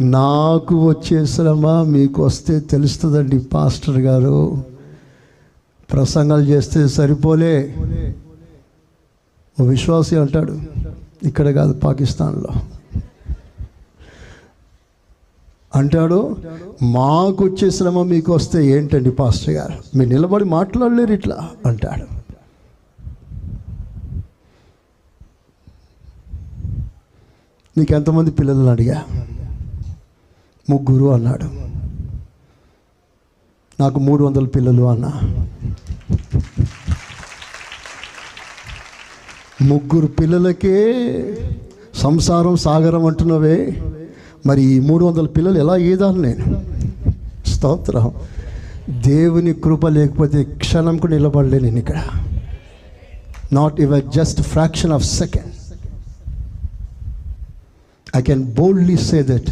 నాకు వచ్చే శ్రమ మీకు వస్తే తెలుస్తుందండి పాస్టర్ గారు. ప్రసంగాలు చేస్తే సరిపోలే. ఓ విశ్వాసి అంటాడు ఇక్కడ కాదు పాకిస్తాన్లో. అంటాడు మాకు వచ్చే శ్రమ మీకు వస్తే ఏంటండి పాస్టర్ గారు? మీరు నిలబడి మాట్లాడలేరు ఇట్లా అంటాడు. నీకు ఎంతమంది పిల్లలను అడిగా? ముగ్గురు అన్నాడు. నాకు మూడు వందల పిల్లలు అన్నా. ముగ్గురు పిల్లలకే సంసారం సాగరం అంటున్నవే. మరి ఈ మూడు వందల పిల్లలు ఎలా ఈదాను నేను? స్తోత్రం. దేవుని కృప లేకపోతే క్షణం కూడా నిలబడలే నేను ఇక్కడ. Not ever just fraction of second I can boldly say that